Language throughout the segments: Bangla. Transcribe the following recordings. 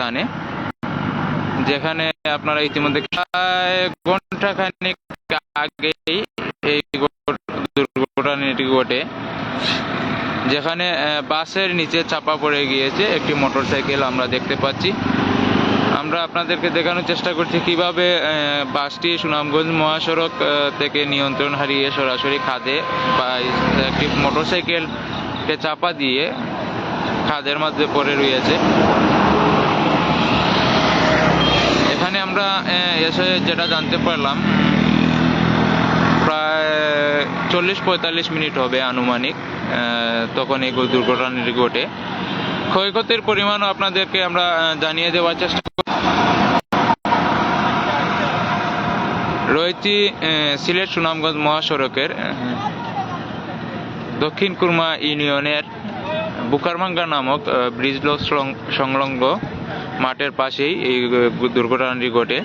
স্থানে যেখানে আপনারা ইতিমধ্যে প্রায় ঘণ্টা খানিক আগেই এই দুর্ঘটনাটি ঘটে, যেখানে বাসের নিচে চাপা পড়ে গিয়েছে একটি মোটরসাইকেল আমরা দেখতে পাচ্ছি। আমরা আপনাদেরকে দেখানোর চেষ্টা করছি কীভাবে বাসটি সুনামগঞ্জ মহাসড়ক থেকে নিয়ন্ত্রণ হারিয়ে সরাসরি খাদে বা একটি মোটরসাইকেলকে চাপা দিয়ে খাদের মধ্যে পড়ে রয়েছে এখানে আমরা এসে যেটা জানতে পারলাম, প্রায় চল্লিশ পঁয়তাল্লিশ মিনিট হবে আনুমানিক তখন এই দুর্ঘটনাটি ঘটে। ক্ষয়ক্ষতির পরিমাণও আপনাদেরকে আমরা জানিয়ে দেওয়ার চেষ্টা রয়েছি সিলেট সুনামগঞ্জ মহাসড়কের দক্ষিণ কুরমা ইউনিয়নের বুকারমাঙ্গা নামক ব্রিজ সংলগ্ন মাঠের পাশেই এই দুর্ঘটনাটি ঘটে।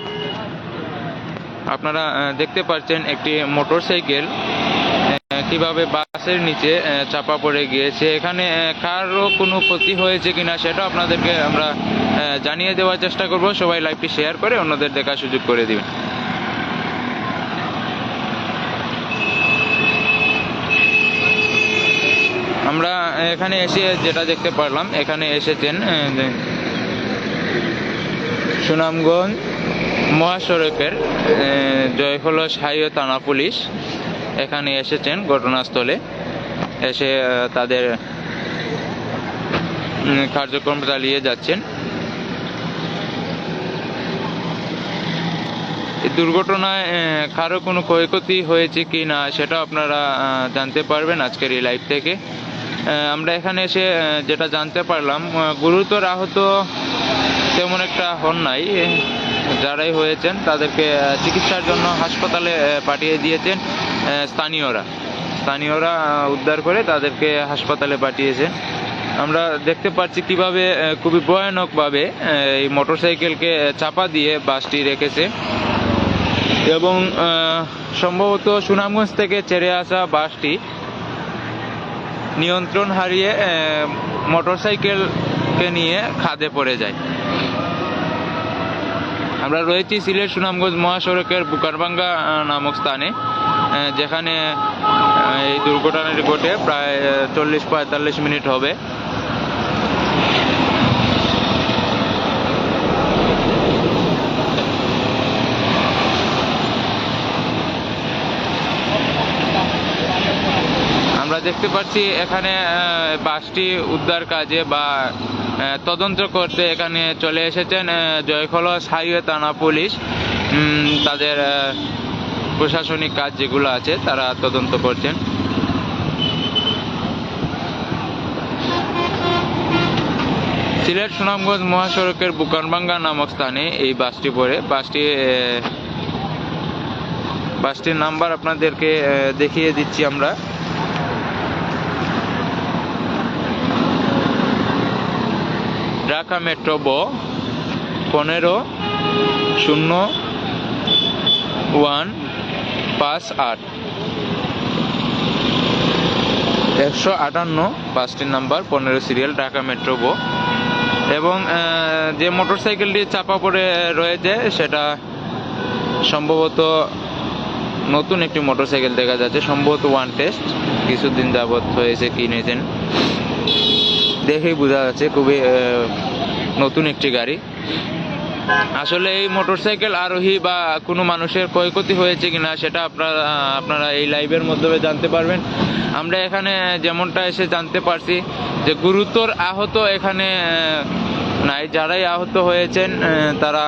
আপনারা দেখতে পাচ্ছেন একটি মোটরসাইকেল আহ, কীভাবে বাসের নিচে চাপা পড়ে গিয়েছে। এখানে কারও কোনো ক্ষতি হয়েছে কিনা সেটা আপনাদেরকে আমরা জানিয়ে দেওয়ার চেষ্টা করব। সবাই লাইভটি শেয়ার করে অন্যদের দেখার সুযোগ করে দিবেন। আমরা এখানে এসে যেটা দেখতে পারলাম এখানে এসেছেন সুনামগঞ্জ মহাসড়কের জয়খলস হাইওয়ে থানা পুলিশ এখানে এসেছেন ঘটনাস্থলে। এসে তাদের কার্যক্রম চালিয়ে যাচ্ছেন। দুর্ঘটনায় কারও কোনো ক্ষয়ক্ষতি হয়েছে কি না সেটা আপনারা জানতে পারবেন আজকের এই লাইভ থেকে। আমরা এখানে এসে যেটা জানতে পারলাম গুরুতর আহত তেমন একটা হন নাই। যারাই হয়েছেন, তাদেরকে চিকিৎসার জন্য হাসপাতালে পাঠিয়ে দিয়েছেন স্থানীয়রা। স্থানীয়রা উদ্ধার করে তাদেরকে হাসপাতালে পাঠিয়েছেন। আমরা দেখতে পাচ্ছি কীভাবে খুবই ভয়ানকভাবে এই মোটরসাইকেলকে চাপা দিয়ে বাসটি রেখেছে। এবং সম্ভবত সুনামগঞ্জ থেকে ছেড়ে আসা বাসটি নিয়ন্ত্রণ হারিয়ে মোটরসাইকেলকে নিয়ে খাদে পড়ে যায়। আমরা রয়েছি সিলেট সুনামগঞ্জ মহাসড়কের বুকারবাঙ্গা নামক স্থানে যেখানে এই দুর্ঘটনাটি ঘটে প্রায় চল্লিশ পঁয়তাল্লিশ মিনিট হবে। আমরা দেখতে পাচ্ছি এখানে বাসটি উদ্ধার কাজে বা তদন্ত করতে এখানে চলে এসেছেন জয়খলস হাইওয়ে থানা পুলিশ। তাদের প্রশাসনিক কাজ যেগুলো আছে, তারা তদন্ত করছেন। সিলেট সুনামগঞ্জ মহাসড়কের বুকানবাঙ্গা নামক স্থানে এই বাসটি পড়ে। বাসটি বাসটির নাম্বার আপনাদেরকে দেখিয়ে দিচ্ছি আমরা। ঢাকা মেট্রো ব পনেরো শূন্য ওয়ান পাঁচ আট। একশো আটান্ন বাসটির নাম্বার, পনেরো সিরিয়াল, ঢাকা মেট্রো ব। এবং যে মোটরসাইকেলটি চাপা পড়ে রয়েছে, সেটা সম্ভবত নতুন একটি মোটরসাইকেল দেখা যাচ্ছে, সম্ভবত ওয়ান টেস্ট, কিছুদিন যাবৎ হয়েছে কিনেছেন দেখেই বোঝা যাচ্ছে খুবই নতুন একটি গাড়ি। আসলে এই মোটরসাইকেল আরোহী বা কোনো মানুষের ক্ষয়ক্ষতি হয়েছে কিনা সেটা আপনারা আপনারা এই লাইভের মাধ্যমে জানতে পারবেন। আমরা এখানে যেমনটা এসে জানতে পারছি যে গুরুতর আহত এখানে নাই, যারাই আহত হয়েছেন তারা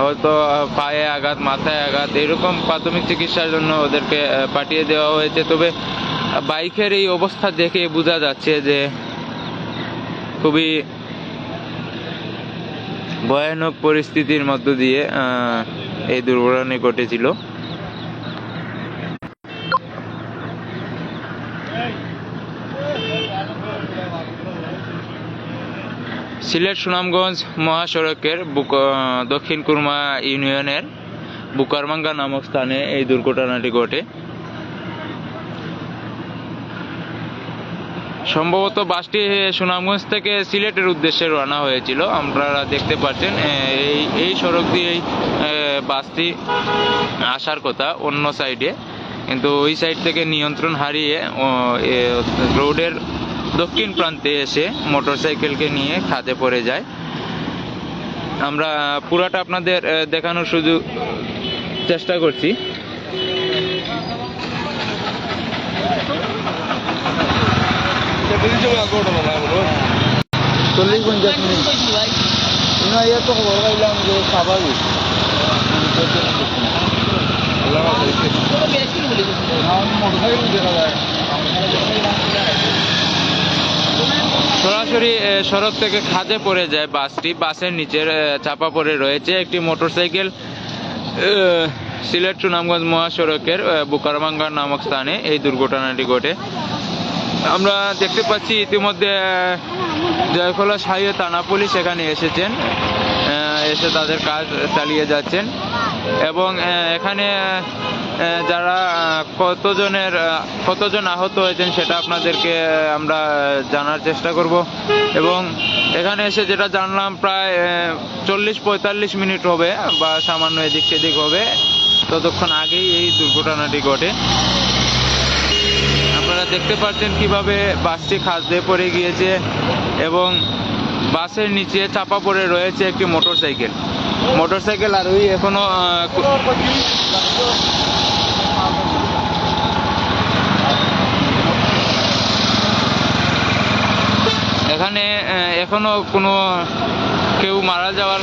হয়তো পায়ে আঘাত, মাথায় আঘাত, এরকম প্রাথমিক চিকিৎসার জন্য ওদেরকে পাঠিয়ে দেওয়া হয়েছে। তবে বাইকের এই অবস্থা দেখে বোঝা যাচ্ছে যে খুবই ভয়ানক পরিস্থিতির মধ্য দিয়ে এই দুর্ঘটনা ঘটেছিল। সিলেট সুনামগঞ্জ মহাসড়কের দক্ষিণ কুরমা ইউনিয়নের বুকারমাঙ্গা নামক স্থানে এই দুর্ঘটনাটি ঘটে। সম্ভবত বাসটি সুনামগঞ্জ থেকে সিলেটের উদ্দেশ্যে রওনা হয়েছিল। আপনারা দেখতে পাচ্ছেন এই এই সড়ক দিয়েই বাসটি আসার কথা অন্য সাইডে। কিন্তু ওই সাইড থেকে নিয়ন্ত্রণ হারিয়ে রোডের দক্ষিণ প্রান্তে এসে মোটরসাইকেলকে নিয়ে খাদে পড়ে যায়। আমরা পুরাটা আপনাদের দেখানোর সুযোগ, চেষ্টা করছি। চল্লিশ পঞ্চাশ মিনিট না তো খবর পাইলাম যে স্বাভাবিক মোটরসাইকেল দেখা যায় সরাসরি সড়ক থেকে খাদে পড়ে যায় বাসটি। বাসের নিচের চাপা পড়ে রয়েছে একটি মোটরসাইকেল সিলেট সুনামগঞ্জ মহাসড়কের বুকারবাঙ্গা নামক স্থানে এই দুর্ঘটনাটি ঘটে। আমরা দেখতে পাচ্ছি ইতিমধ্যে জয়খোলা সাহিয়ে থানা পুলিশ এখানে এসেছেন এসে তাদের কাজ চালিয়ে যাচ্ছেন। এবং এখানে যারা কতজনের কতজন আহত হয়েছেন সেটা আপনাদেরকে আমরা জানার চেষ্টা করব। এবং এখানে এসে যেটা জানলাম প্রায় চল্লিশ পঁয়তাল্লিশ মিনিট হবে বা সামান্য এদিক সেদিক হবে। ততক্ষণ আগেই এই দুর্ঘটনাটি ঘটে। দেখতে পাচ্ছেন কীভাবে বাসটি খাদ্যে পড়ে গিয়েছে এবং বাসের নিচে চাপা পড়ে রয়েছে একটি মোটরসাইকেল। মোটরসাইকেল আর ওই এখনও এখানে এখনও কোনো কেউ মারা যাওয়ার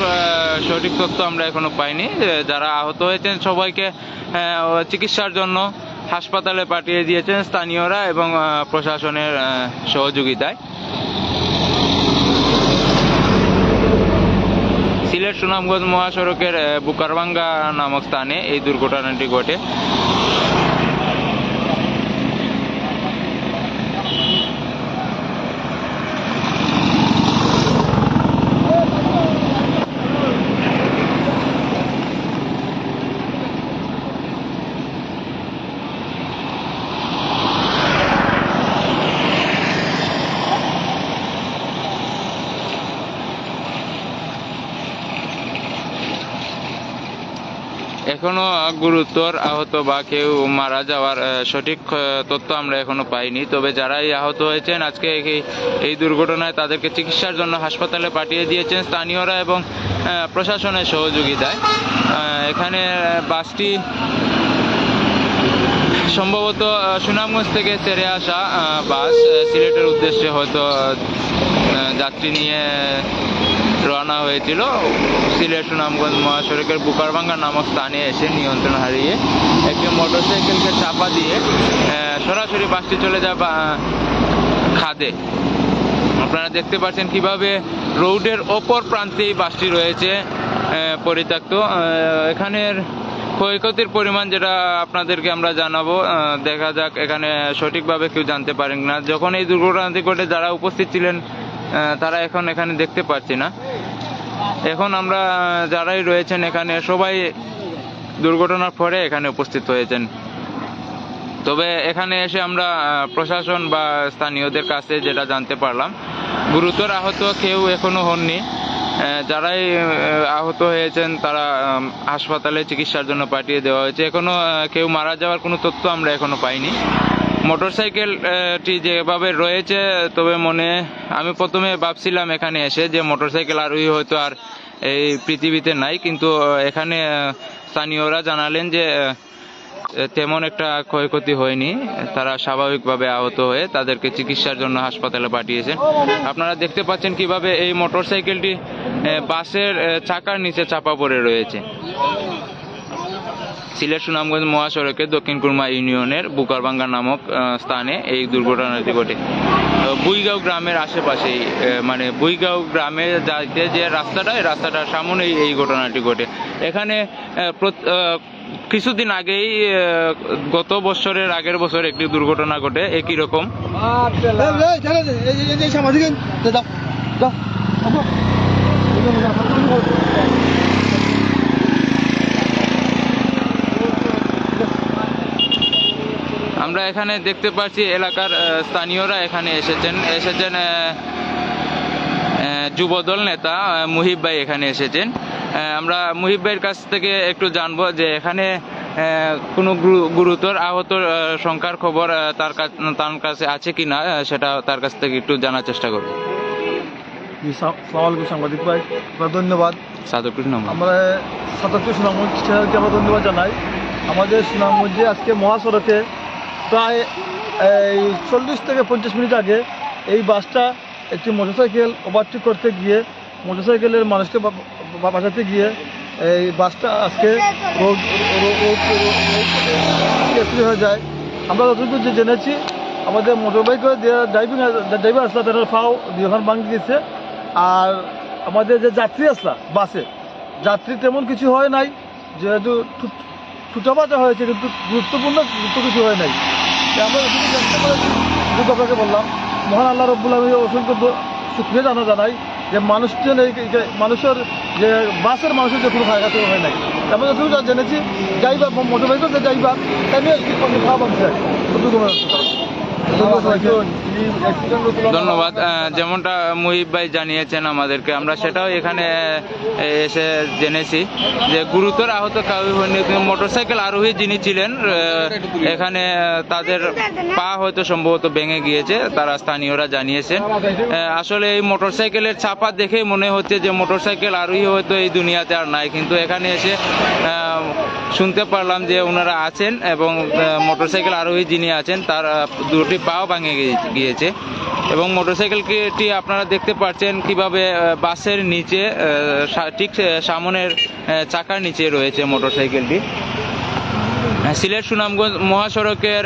সঠিক তথ্য আমরা এখনও পাইনি। যারা আহত হয়েছেন সবাইকে চিকিৎসার জন্য হাসপাতালে পাঠিয়ে দিয়েছেন স্থানীয়রা এবং প্রশাসনের সহযোগিতায়। সিলেট সুনামগঞ্জ মহাসড়কের বুকারবাঙ্গা নামক স্থানে এই দুর্ঘটনাটি ঘটে। এখনও গুরুতর আহত বা কেউ মারা যাওয়ার সঠিক তথ্য আমরা এখনও পাইনি। তবে যারাই আহত হয়েছেন, আজকে এই- দুর্ঘটনায় তাদেরকে চিকিৎসার জন্য হাসপাতালে পাঠিয়ে দিয়েছেন স্থানীয়রা এবং প্রশাসনের সহযোগিতায়। এখানে বাসটি সম্ভবত সুনামগঞ্জ থেকে ছেড়ে আসা বাস সিলেটের উদ্দেশ্যে হয়তো যাত্রী নিয়ে রওনা হয়েছিল। সিলেট সুনামগঞ্জ মহাসড়কের বুকারবাঙ্গা নামক স্থানে এসে নিয়ন্ত্রণ হারিয়ে একটি মোটরসাইকেলকে চাপা দিয়ে সরাসরি বাসটি চলে যায় খাদে। আপনারা দেখতে পাচ্ছেন কীভাবে রোডের অপর প্রান্তেই বাসটি রয়েছে পরিত্যক্ত। এখানের ক্ষয়ক্ষতির পরিমাণ যেটা আপনাদেরকে আমরা জানাব দেখা যাক এখানে সঠিকভাবে কেউ জানতে পারেন না যখন এই দুর্ঘটনাটি ঘটে, যারা উপস্থিত ছিলেন তারা এখন এখানে দেখতে পাচ্ছি না। এখন আমরা যারাই রয়েছেন এখানে, সবাই দুর্ঘটনার পরে এখানে উপস্থিত হয়েছেন। তবে এখানে এসে আমরা প্রশাসন বা স্থানীয়দের কাছে যেটা জানতে পারলাম, গুরুতর আহত কেউ এখনও হননি। যারাই আহত হয়েছেন, তারা হাসপাতালে চিকিৎসার জন্য পাঠিয়ে দেওয়া হয়েছে। এখনও কেউ মারা যাওয়ার কোনো তথ্য আমরা এখনও পাইনি। মোটরসাইকেলটি যেভাবে রয়েছে, তবে মনে, আমি প্রথমে ভাবছিলাম এখানে এসে যে মোটরসাইকেল আরোহী হয়তো আর এই পৃথিবীতে নাই, কিন্তু এখানে স্থানীয়রা জানালেন যে তেমন একটা ক্ষয়ক্ষতি হয়নি। তারা স্বাভাবিকভাবে আহত হয়ে তাদেরকে চিকিৎসার জন্য হাসপাতালে পাঠিয়েছেন। আপনারা দেখতে পাচ্ছেন কীভাবে এই মোটরসাইকেলটি বাসের চাকার নিচে চাপা পড়ে রয়েছে। সিলেট সুনামগঞ্জ মহাসড়কের দক্ষিণ কুরমা ইউনিয়নের বুকারবাঙ্গা নামক স্থানে এই দুর্ঘটনাটি ঘটে বুইগাঁও গ্রামের আশেপাশেই মানে বুইগাঁও গ্রামে যাইতে যে রাস্তাটা এই রাস্তাটার সামনেই এই ঘটনাটি ঘটে এখানে কিছুদিন আগেই গত বছরের আগের বছর একটি দুর্ঘটনা ঘটে একই রকম সামাজিক আমরা এখানে দেখতে পাচ্ছি এলাকার স্থানীয়রা এখানে এসেছেন। এসেছেন যুবদল নেতা মুহিব ভাই এখানে এসেছেন। আমরা মুহিব ভাইয়ের কাছ থেকে একটু জানব যে এখানে কোনো গুরুতর আহত সংখ্যার খবর তার কাছ- তার কাছে আছে কি না সেটা তার কাছ থেকে একটু জানার চেষ্টা করব। সালামালাইকুম সাংবাদিক ভাই ধন্যবাদ। আমরা সুনামগঞ্জ ধন্যবাদ জানাই। আমাদের সুনামগঞ্জে আজকে মহাসড়কে প্রায়, এই, চল্লিশ থেকে পঞ্চাশ মিনিট আগে এই বাসটা একটি মোটরসাইকেল ওভারটেক করতে গিয়ে, মোটরসাইকেলের মানুষকে বাঁচাতে গিয়ে এই বাসটা আজকে রোড হয়ে যায়। আমরা যতটুকু যে জেনেছি, আমাদের মোটর বাইকের ড্রাইভিং ড্রাইভার আসলা, তাদের ফাও দুইখান ভাঙি গেছে আর আমাদের যে যাত্রী আসলা, বাসে, যাত্রী তেমন কিছু হয় নাই, যেহেতু ছুটাপাটা হয়েছে, কিন্তু গুরুত্বপূর্ণ গুরুত্ব কিছু হয় নাই। আমরা ওষুধ করেছি যেহেতু আপনাকে বললাম, মহান আল্লাহ রব্বুল আমি অসংখ্য শুক্রিয়া জানা জানাই যে মানুষজন এই মানুষের যে বাসের মানুষের যে কোনো ফায়গা হয় নাই। আমরা যতটুকু জেনেছি যাইবা মোটর বাইকের যে যাইবা তাই নিয়ে মনে হচ্ছে। ধন্যবাদ। যেমনটা মুহিব ভাই জানিয়েছেন আমাদেরকে, আমরা সেটাও এখানে এসে জেনেছি যে গুরুতর আহত মোটরসাইকেল আরোহী যিনি ছিলেন এখানে তাদের পা হয়তো সম্ভবত ভেঙে গিয়েছে, তারা স্থানীয়রা জানিয়েছেন। আসলে এই মোটরসাইকেলের চাপা দেখেই মনে হচ্ছে যে মোটরসাইকেল আরোহী হয়তো এই দুনিয়াতে আর নাই, কিন্তু এখানে এসে শুনতে পারলাম যে ওনারা আছেন এবং মোটরসাইকেল আরোহী যিনি আছেন, তার দুটি পাও ভাঙে গিয়ে- গিয়েছে। এবং মোটরসাইকেলটি আপনারা দেখতে পাচ্ছেন কীভাবে বাসের নিচে ঠিক সামনের চাকার নিচে রয়েছে মোটরসাইকেলটি। সিলেট সুনামগঞ্জ মহাসড়কের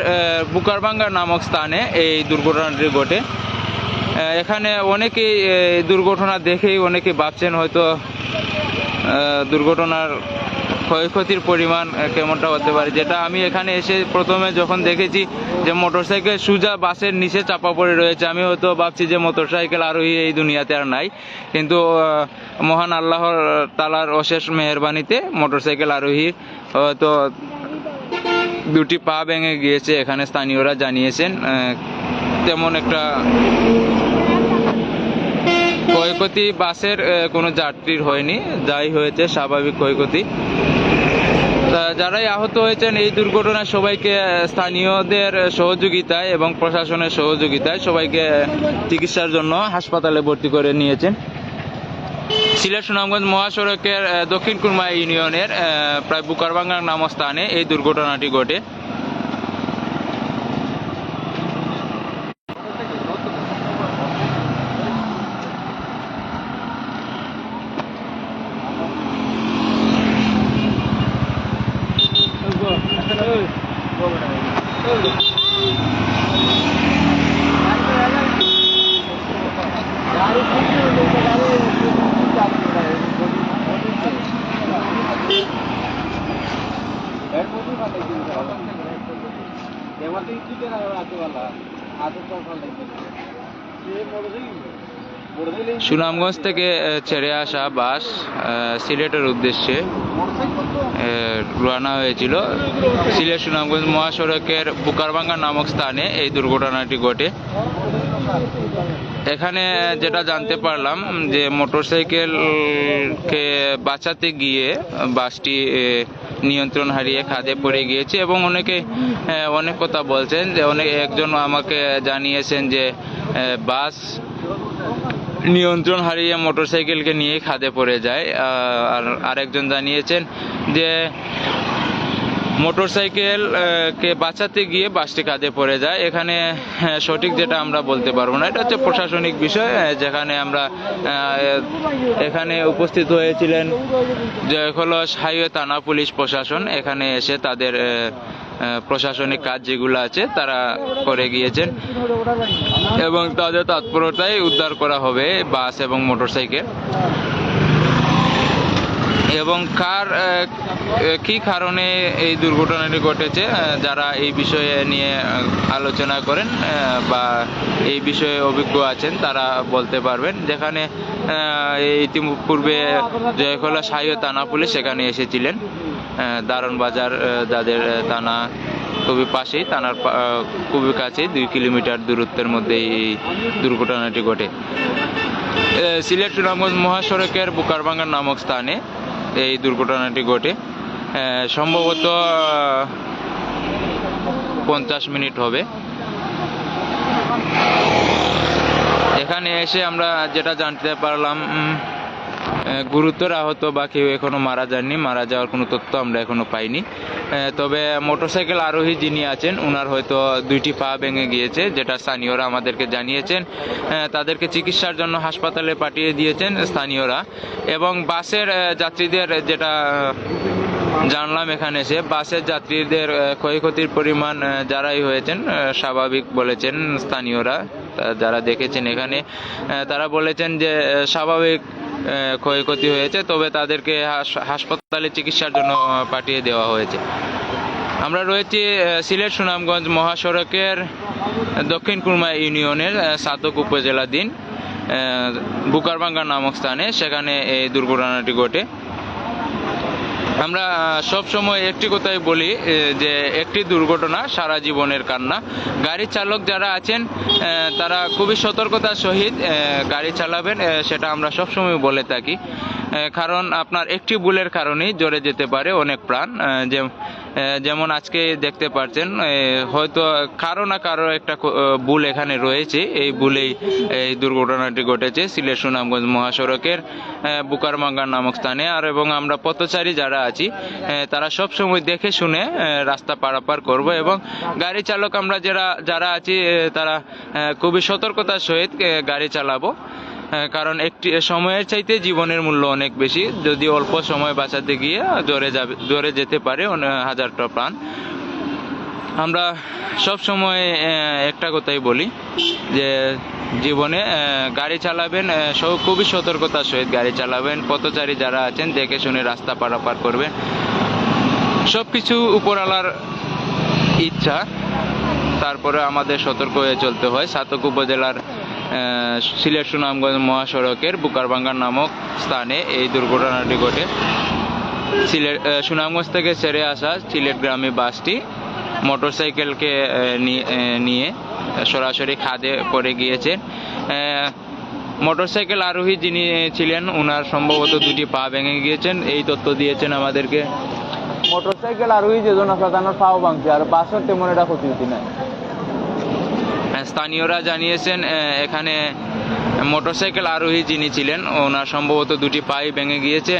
বুকারবাঙ্গা নামক স্থানে এই দুর্ঘটনাটি ঘটে। এখানে অনেকেই দুর্ঘটনা দেখেই অনেকে ভাবছেন হয়তো দুর্ঘটনার ক্ষয়ক্ষতির পরিমাণ কেমনটা হতে পারে? যেটা আমি এখানে এসে প্রথমে যখন দেখেছি যে মোটরসাইকেল সুজা বাসের নিচে চাপা পড়ে রয়েছে, আমি হয়তো ভাবছি যে মোটরসাইকেল আরোহী এই দুনিয়াতে আর নাই। কিন্তু মহান আল্লাহর তালার অশেষ মেহরবানিতে মোটরসাইকেল আরোহী হয়তো দুটি পা ভেঙে গিয়েছে, এখানে স্থানীয়রা জানিয়েছেন তেমন একটা ক্ষয়ক্ষতি বাসের কোনো যাত্রীর হয়নি। যাই হয়েছে, স্বাভাবিক ক্ষয়ক্ষতি। তা যারাই আহত হয়েছেন এই দুর্ঘটনায় সবাইকে স্থানীয়দের সহযোগিতায় এবং প্রশাসনের সহযোগিতায় সবাইকে চিকিৎসার জন্য হাসপাতালে ভর্তি করে নিয়েছেন। সিলেট সুনামগঞ্জ মহাসড়কের দক্ষিণ কুরমা ইউনিয়নের প্রায় বুকারবাঙ্গা নামক স্থানে এই দুর্ঘটনাটি ঘটে। সুনামগঞ্জ থেকে ছেড়ে আসা বাস সিলেটের উদ্দেশ্যে রওনা হয়েছিল। সিলেট সুনামগঞ্জ মহাসড়কের বুকারবাঙ্গা নামক স্থানে এই দুর্ঘটনাটি ঘটে। এখানে যেটা জানতে পারলাম, যে মোটরসাইকেলকে বাঁচাতে গিয়ে বাসটি নিয়ন্ত্রণ হারিয়ে খাদে পড়ে গিয়েছে এবং অনেকে অনেক কথা বলছেন যে অনেক, একজন আমাকে জানিয়েছেন যে বাস নিয়ন্ত্রণ হারিয়ে মোটরসাইকেলকে নিয়ে খাদে পড়ে যায়। আর আরেকজন জানিয়েছেন যে মোটরসাইকেল কে বাঁচাতে গিয়ে বাসটি কাঁধে পড়ে যায়। এখানে সঠিক যেটা আমরা বলতে পারব না, এটা হচ্ছে প্রশাসনিক বিষয় যেখানে আমরা এখানে উপস্থিত হয়েছিলেন হলো হাইওয়ে থানা পুলিশ প্রশাসন। এখানে এসে তাদের প্রশাসনিক কাজ যেগুলো আছে, তারা করে গিয়েছেন এবং তাদের তৎপরতায় উদ্ধার করা হবে বাস এবং মোটরসাইকেল। এবং কার কি কারণে এই দুর্ঘটনাটি ঘটেছে? যারা এই বিষয়ে নিয়ে আলোচনা করেন বা এই বিষয়ে অভিজ্ঞ আছেন তারা বলতে পারবেন। যেখানে ইতিপূর্বে জয়খোলা সাহিও থানা পুলিশ সেখানে এসেছিলেন। আহ, দারুণ বাজার যাদের থানা খুবই পাশেই থানার পা- খুবই কাছে দুই কিলোমিটার দূরত্বের মধ্যে এই দুর্ঘটনাটি ঘটে। সিলেট সুনামগঞ্জ মহাসড়কের বুকারবাঙ্গা নামক স্থানে এই দুর্ঘটনাটি ঘটে। সম্ভবত পঞ্চাশ মিনিট হবে। এখানে এসে আমরা যেটা জানতে পারলাম গুরুতর আহত বা কেউ এখনও মারা যাননি, মারা যাওয়ার কোনো তথ্য আমরা এখনও পাইনি। তবে মোটরসাইকেল আরোহী যিনি আছেন ওনার হয়তো দুইটি পা ভেঙে গিয়েছে, যেটা স্থানীয়রা আমাদেরকে জানিয়েছেন। তাদেরকে চিকিৎসার জন্য হাসপাতালে পাঠিয়ে দিয়েছেন স্থানীয়রা। এবং বাসের যাত্রীদের যেটা জানলাম এখানে এসে, বাসের যাত্রীদের ক্ষয়ক্ষতির পরিমাণ যারাই হয়েছেন স্বাভাবিক বলেছেন স্থানীয়রা। যারা দেখেছেন এখানে তারা বলেছেন যে স্বাভাবিক ক্ষয়ক্ষতি হয়েছে, তবে তাদেরকে হাস- হাসপাতালে চিকিৎসার জন্য পাঠিয়ে দেওয়া হয়েছে। আমরা রয়েছি সিলেট সুনামগঞ্জ মহাসড়কের দক্ষিণ কুরমা ইউনিয়নের সাতক উপজেলাধীন বুকারবাঙ্গা নামক স্থানে, সেখানে এই দুর্ঘটনাটি ঘটে। আমরা সব সময় একটি কথাই বলি যে একটি দুর্ঘটনা সারা জীবনের কান্না। গাড়ি চালক যারা আছেন তারা খুবই সতর্কতার সহিত গাড়ি চালাবেন সেটা আমরা সব সময় বলে থাকি। কারণ আপনার একটি ভুলের কারণেই জ্বরে যেতে পারে অনেক প্রাণ যে- যেমন আজকে দেখতে পাচ্ছেন হয়তো কারও না কারও একটা ভুল এখানে রয়েছে। এই ভুলেই এই দুর্ঘটনাটি ঘটেছে সিলেট সুনামগঞ্জ মহাসড়কের বুকারমাঙ্গা নামক স্থানে। আর এবং আমরা পথচারী যারা আছি তারা সব সময় দেখে শুনে রাস্তা পারাপার করব এবং গাড়ি চালক আমরা যারা যারা আছি তারা খুবই সতর্কতার সহিত গাড়ি চালাবো। কারণ একটি সময়ের চাইতে জীবনের মূল্য অনেক বেশি। যদি অল্প সময় বাঁচাতে গিয়ে জোরে যাবে জোরে যেতে পারে হাজারটা প্রাণ। আমরা সব সময় একটা কথাই বলি, যে জীবনে গাড়ি চালাবেন সব খুবই সতর্কতার সহিত গাড়ি চালাবেন। পথচারী যারা আছেন, দেখে শুনে রাস্তা পারাপার করবেন। সব কিছু উপরওয়ালার ইচ্ছা। তারপরে আমাদের সতর্ক হয়ে চলতে হয়। সাতক উপজেলার সিলেট সুনামগঞ্জ মহাসড়কের বুকারবাঙ্গা নামক স্থানে এই দুর্ঘটনাটি ঘটে। সিলেট সুনামগঞ্জ থেকে ছেড়ে আসা সিলেট গ্রামে বাসটি মোটরসাইকেলকে নিয়ে- সরাসরি খাদে পড়ে গিয়েছে। মোটরসাইকেল আরোহী যিনি ছিলেন ওনার সম্ভবত দুটি পা ভেঙে গিয়েছেন। এই তথ্য দিয়েছেন আমাদেরকে। মোটরসাইকেল আরোহী যেজন আছে তার পাও ভাঙছে আর বাসের তেমন এটা ক্ষতি হচ্ছে না। আহ, স্থানীয়রা জানিয়েছেন এখানে মোটরসাইকেল আরোহী যিনি ছিলেন, ওনার সম্ভবত দুটি পাই ভেঙে গিয়েছে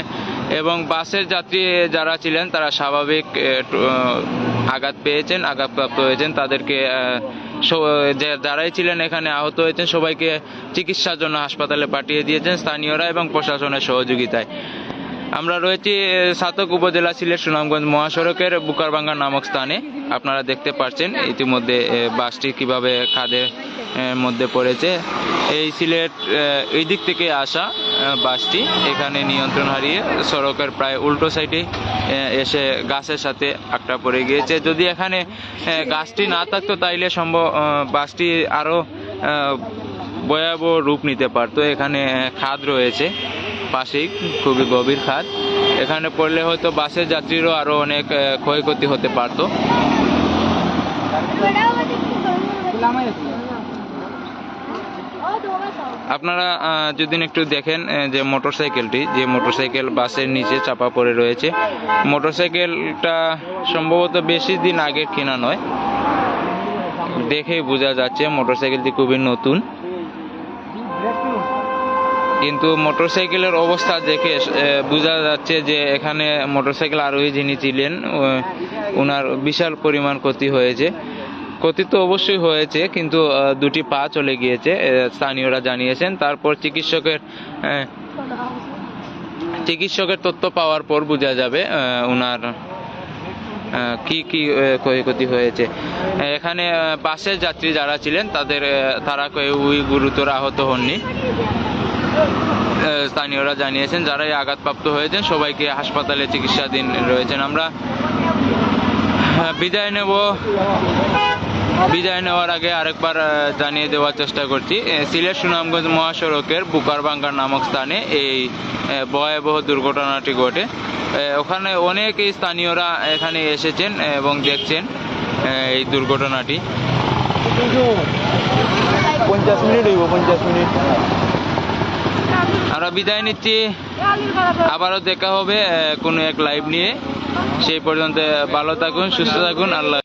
এবং বাসের যাত্রী যারা ছিলেন, তারা স্বাভাবিক আঘাত পেয়েছেন, আঘাতপ্রাপ্ত হয়েছেন। তাদেরকে যারাই ছিলেন এখানে আহত হয়েছেন, সবাইকে চিকিৎসার জন্য হাসপাতালে পাঠিয়ে দিয়েছেন স্থানীয়রা এবং প্রশাসনের সহযোগিতায়। আমরা রয়েছি সাতক উপজেলা সিলেট সুনামগঞ্জ মহাসড়কের বুকারবাঙ্গা নামক স্থানে। আপনারা দেখতে পাচ্ছেন ইতিমধ্যে বাসটি কীভাবে খাদের মধ্যে পড়েছে। এই সিলেট এই দিক থেকে আসা বাসটি এখানে নিয়ন্ত্রণ হারিয়ে সড়কের প্রায় উল্টো সাইডে এসে গাছের সাথে আটটা পড়ে গিয়েছে। যদি এখানে গাছটি না থাকতো তাইলে সম্ভব বাসটি আরও ভয়াবহ রূপ নিতে পারতো। এখানে খাদ রয়েছে। পাশেই খুবই গভীর খাদ। এখানে পড়লে হয়তো বাসের যাত্রীরও আরও অনেক ক্ষয়ক্ষতি হতে পারতো। আপনারা যদি একটু দেখেন যে মোটরসাইকেলটি, যে মোটরসাইকেল বাসের নিচে চাপা পড়ে রয়েছে, মোটরসাইকেলটা সম্ভবত বেশি দিন আগের কেনা নয়। দেখেই বোঝা যাচ্ছে মোটরসাইকেলটি খুবই নতুন। কিন্তু মোটরসাইকেলের অবস্থা দেখে বোঝা যাচ্ছে যে এখানে মোটরসাইকেল আরোহী যিনি ছিলেন ওনার বিশাল পরিমাণ ক্ষতি হয়েছে। ক্ষতি তো অবশ্যই হয়েছে, কিন্তু দুটি পা চলে গিয়েছে স্থানীয়রা জানিয়েছেন। তারপর চিকিৎসকের চিকিৎসকের তথ্য পাওয়ার পর বোঝা যাবে ওনার কি কি ক্ষয়ক্ষতি হয়েছে। এখানে বাসের যাত্রী যারা ছিলেন, তাদের তারা কেউই গুরুতর আহত হননি। স্থানীয়রা জানিয়েছেন যারাই আঘাতপ্রাপ্ত হয়েছেন, সবাইকে হাসপাতালে চিকিৎসাধীন রয়েছেন। আমরা বিদায় নেব। বিদায় নেওয়ার আগে আরেকবার জানিয়ে দেওয়ার চেষ্টা করছি। সিলেট সুনামগঞ্জ মহাসড়কের বুকারবাঙ্গা নামক স্থানে এই ভয়াবহ দুর্ঘটনাটি ঘটে। ওখানে অনেকেই স্থানীয়রা এখানে এসেছেন এবং দেখছেন এই দুর্ঘটনাটি। পঞ্চাশ মিনিট হইব, পঞ্চাশ মিনিট। আমরা বিদায় নিচ্ছি। আবারও দেখা হবে কোনো এক লাইভ নিয়ে। সেই পর্যন্ত, ভালো থাকুন, সুস্থ থাকুন, আল্লাহ